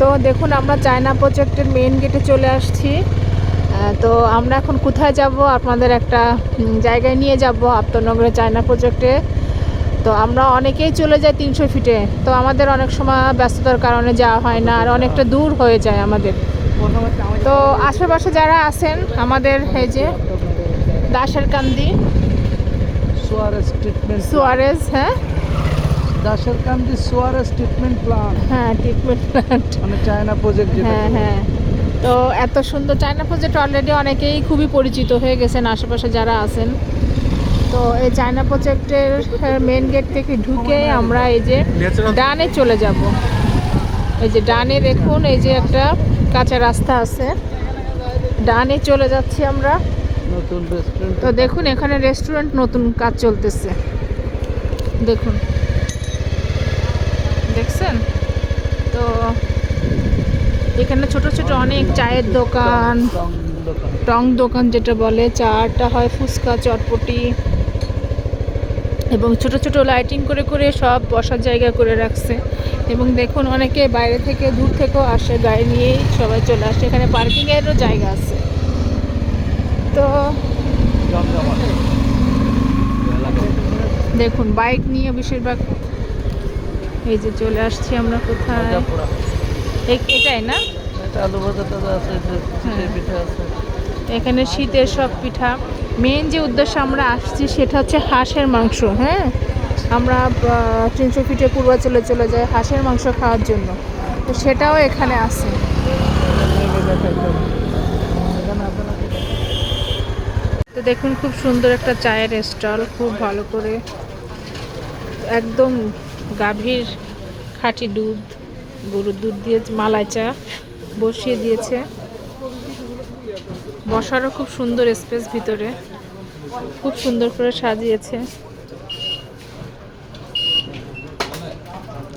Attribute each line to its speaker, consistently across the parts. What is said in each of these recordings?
Speaker 1: তো দেখুন আমরা চায়না প্রজেক্টের মেন গেটে চলে আসছি। তো আমরা এখন কোথায় যাব? আপনাদের একটা জায়গায় নিয়ে যাব আপ্তনগরে চায়না প্রজেক্টে। তো আমরা অনেকেই চলে যাই তিনশো ফিটে তো আমাদের অনেক সময় ব্যস্ততার কারণে যাওয়া হয় না আর অনেকটা দূর হয়ে যায় আমাদের। তো আশেপাশে যারা আছেন আমাদের এই যে দাসের কান্দি
Speaker 2: সুয়ারেস ট্রিটমেন্ট
Speaker 1: সুয়ারেজ হ্যাঁ?
Speaker 2: দাসের কান্দি সুয়ারেস ট্রিটমেন্ট প্লান্ট
Speaker 1: হ্যাঁ ট্রিটমেন্ট প্ল্যান্ট
Speaker 2: মানে চায়না প্রজেক্ট যেটা
Speaker 1: হ্যাঁ হ্যাঁ। তো এত সুন্দর চায়না প্রজেক্ট অলরেডি অনেকেই খুবই পরিচিত হয়ে গেছেন আশেপাশে যারা আছেন। তো এই চায়না প্রজেক্টের মেন গেট থেকে ঢুকে আমরা এই যে ডানে চলে যাব। এই যে ডানে দেখুন এই যে একটা কাঁচা রাস্তা আছে। ডানে চলে যাচ্ছি আমরা।
Speaker 2: নতুন রেস্টুরেন্ট
Speaker 1: তো দেখুন এখানে রেস্টুরেন্ট নতুন কাজ চলতেছে। দেখুন। দেখছেন? তো এখানে ছোট ছোট অনেক চায়ের দোকান, টং দোকান যেটা বলে, চাটা হয় ফুচকা, চটপটি এবং ছোট ছোট লাইটিং করে করে সব বসার জায়গা করে রাখছে। এবং দেখুন অনেকে বাইরে থেকে, দূর থেকেও আসে, গাড়ি নিয়েই সবাই চলে আসে। এখানে পার্কিংয়েরও জায়গা আছে। তো দেখুন বাইক নিয়ে বেশিরভাগ এই যে চলে আসছি আমরা কোথায়? এটাই না? হ্যাঁ। এখানে শীতের সব পিঠা। মেন যে উদ্দেশ্য আমরা আসছি সেটা হচ্ছে হাঁসের মাংস হ্যাঁ? আমরা তিনশো ফিটে পূর্বাচলে চলে যাই হাঁসের মাংস খাওয়ার জন্য। তো সেটাও এখানে আছে। তো দেখুন খুব সুন্দর একটা চায়ের স্টল খুব ভালো করে একদম গাভীর খাঁটি দুধ, গরুর দুধ দিয়ে মালাই চা বসিয়ে দিয়েছে। বসারও খুব সুন্দর স্পেস ভিতরে। খুব সুন্দর করে সাজিয়েছে।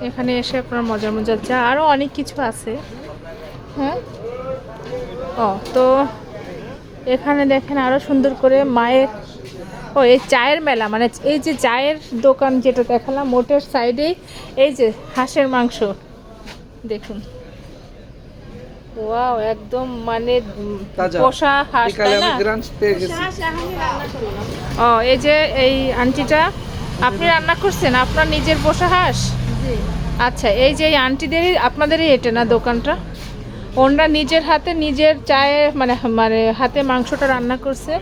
Speaker 1: এখানে এসে আপনার মজার মজার চা আরও অনেক কিছু আছে। হ্যাঁ? ও, তো এখানে দেখেন আরও সুন্দর করে মায়ের ও এই চায়ের মেলা মানে এই যে চায়ের দোকান যেটা দেখালাম মোটের সাইডেই এই যে হাঁসের মাংস। দেখুন। ওয়াও একদম মানে পোষা হাঁস তাই না?
Speaker 2: পেয়ে গেছি।
Speaker 1: ও এই যে এই আন্টিটা আপনি রান্না করছেন? আপনার নিজের পোষা হাঁস? আচ্ছা এই যে এই আন্টিদেরই আপনাদেরই এটা না দোকানটা? ওনরা নিজের হাতে নিজের চায়ে মানে মানে হাতে মাংসটা রান্না করছে।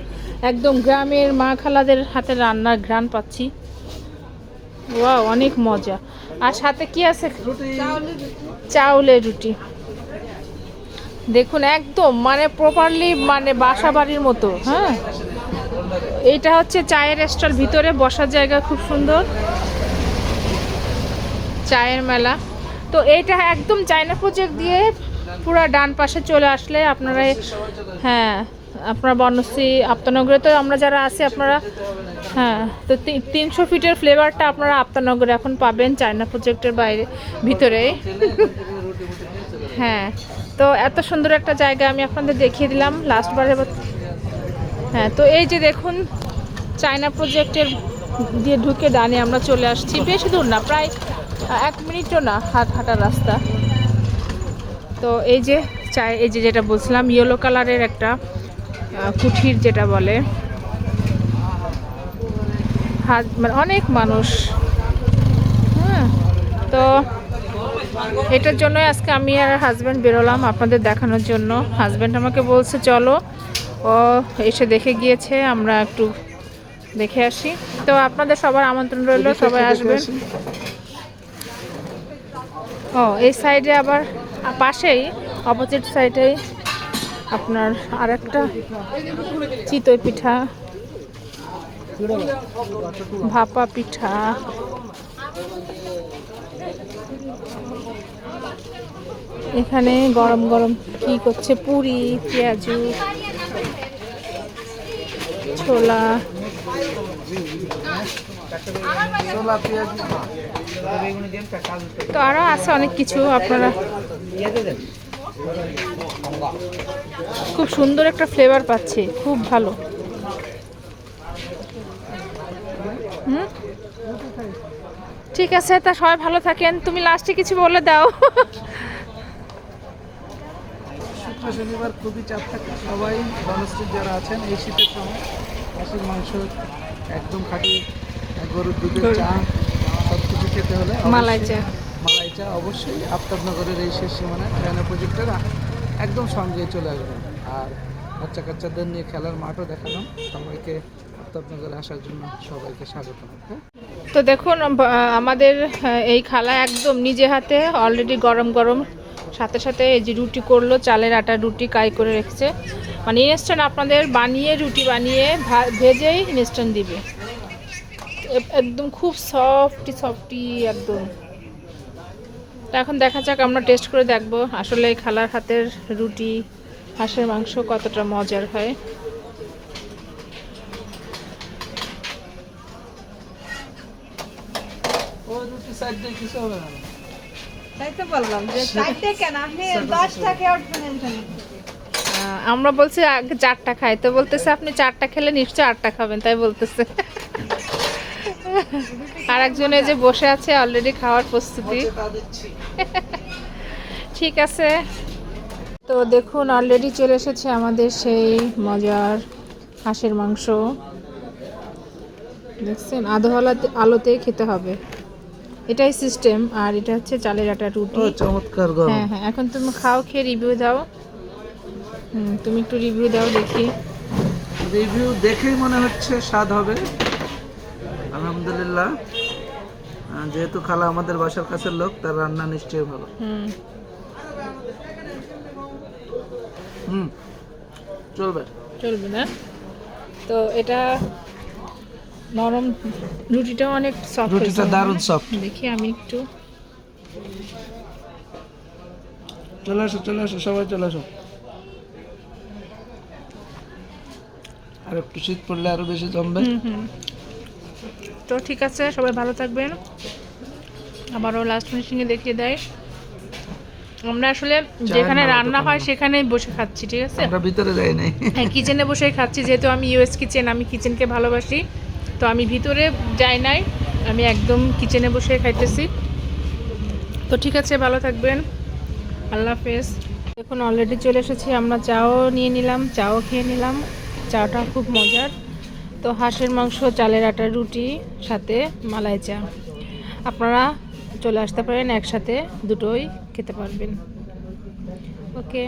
Speaker 1: একদম গ্রামের মা খালাদের হাতে রান্নার ঘ্রাণ পাচ্ছি। ওয়া অনেক মজা। আর সাথে কি আছে? চাউলের রুটি। দেখুন একদম মানে প্রপারলি মানে বাসা বাড়ির মতো হ্যাঁ? এইটা হচ্ছে চায়ের স্টল ভিতরে বসার জায়গা খুব সুন্দর। চায়ের মেলা। তো এইটা একদম চায়না প্রজেক্ট দিয়ে পুরো ডান পাশে চলে আসলে আপনারা হ্যাঁ আপনারা বনশ্রী আপ্তানগরে তো আমরা যারা আছি, আপনারা হ্যাঁ তো তিনশো ফিটের ফ্লেভারটা আপনারা আপ্তানগরে এখন পাবেন চায়না প্রজেক্টের বাইরে, ভিতরে। হ্যাঁ তো এত সুন্দর একটা জায়গা আমি আপনাদের দেখিয়ে দিলাম লাস্টবারে হ্যাঁ তো এই যে দেখুন, চায়না প্রজেক্টের দিয়ে ঢুকে ডানে আমরা চলে আসছি। বেশি দূর না, প্রায় এক মিনিটও না হাত হাঁটা রাস্তা। তো এই যে চাই এই যে যেটা বলছিলাম ইয়েলো কালারের একটা কুঠির যেটা বলে। হাত মানে অনেক মানুষ। হ্যাঁ তো এটার জন্য আজকে আমি আর হাজব্যান্ড বেরোলাম আপনাদের দেখানোর জন্য। হাজব্যান্ড আমাকে বলছে চলো। ও এসে দেখে গিয়েছে আমরা একটু দেখে আসি। তো আপনাদের সবার আমন্ত্রণ রইল সবাই আসবেন। ও এই সাইডে আবার পাশেই অপোজিট সাইডেই আপনার আর একটা চিতই পিঠা, ভাপা পিঠা। এখানে গরম গরম কি করছে? পুরি, পেঁয়াজু, ছোলা। তো আরও আছে অনেক কিছু আপনারা খুব সুন্দর একটা ফ্লেভার পাচ্ছি খুব ভালো। হুম? ঠিক আছে তা সবাই ভালো থাকেন। তুমি লাস্টে কিছু বলে দাও।
Speaker 2: শুক্র শনিবার খুবই চাপ থাকে সবাই বনশ্রীর যারা আছেন এই শীতের সময় খাসির মাংস একদম খাঁটি গরুর দুধের চা সব কিছু খেতে হলে
Speaker 1: মালাই চা।
Speaker 2: চা অবশ্যই আফতাবনগরের এই শেষ সীমানায় ট্রেন প্রজেক্টের একদম সঙ্গে চলে আসবেন। আর বাচ্চা কাচ্চাদের নিয়ে খেলার মাঠও দেখালাম। সবাইকে আফতাবনগরে আসার জন্য সবাইকে স্বাগত
Speaker 1: তো দেখুন আমাদের এই খালা একদম নিজে হাতে অলরেডি গরম গরম, সাথে সাথে এই যে রুটি করল, চালের আটা, রুটি কাই করে রেখেছে। মানে ইনস্ট্যান্ট আপনাদের বানিয়ে, রুটি বানিয়ে ভেজেই ইনস্ট্যান্ট দিবে। একদম খুব সফটি সফটি, একদম। তো এখন দেখা যাক আমরা টেস্ট করে দেখব আসলে খালার হাতের রুটি হাঁসের মাংস কতটা মজার হয়। আমরা বলছি আগে চারটা খাই তো বলতেছে আপনি চারটা খেলে নিশ্চয়ই আটটা খাবেন তাই বলতেছে। আর একজনে যে বসে আছে অলরেডি খাওয়ার প্রস্তুতি। ঠিক আছে। তো দেখুন অলরেডি চলে এসেছে আমাদের সেই মজার হাঁসের মাংস। দেখছেন আধো আলোতে আলোতে খেতে হবে। এটাই সিস্টেম আর এটা হচ্ছে চালের আটা রুটি।
Speaker 2: চমৎকার
Speaker 1: হ্যাঁ হ্যাঁ এখন তুমি খাও খেয়ে রিভিউ দাও। হুম তুমি একটু রিভিউ দাও দেখি।
Speaker 2: রিভিউ দেখেই মনে হচ্ছে স্বাদ হবে। আলহামদুলিল্লাহ। যেহেতু খালা আমাদের বাসার কাছের লোক তার রান্না নিশ্চয়ই ভালো।
Speaker 1: হুম।
Speaker 2: চলবে।
Speaker 1: চলবে না? তো এটা নরম রুটিটাও অনেক সফট
Speaker 2: রুটিটা দারুণ সফট
Speaker 1: দেখি আমি একটু।
Speaker 2: চলে আসো চলে আসো সবাই চলে আসো। আর একটু শীত পড়লে আরও বেশি জমবে।
Speaker 1: তো ঠিক আছে সবাই ভালো থাকবেন। আবারও লাস্ট ফিনিশিংয়ে দেখিয়ে দেয়। আমরা আসলে যেখানে রান্না হয় সেখানেই বসে খাচ্ছি ঠিক আছে?
Speaker 2: আমরা ভিতরে যাই নাই।
Speaker 1: হ্যাঁ কিচেনে বসেই খাচ্ছি যেহেতু আমি ইউএস কিচেন আমি কিচেনকে ভালোবাসি। তো আমি ভিতরে যাই নাই আমি একদম কিচেনে বসে খাইতেছি। তো ঠিক আছে ভালো থাকবেন। আল্লাহ হাফেজ। দেখুন অলরেডি চলে এসেছি আমরা চাও নিয়ে নিলাম চাও খেয়ে নিলাম। চাটা খুব মজার। তো হাঁসের মাংস, চালের আটার রুটি, সাথে মালাই চা। আপনারা চলে আসতে পারেন, একসাথে দুটোই খেতে পারবেন। ওকে।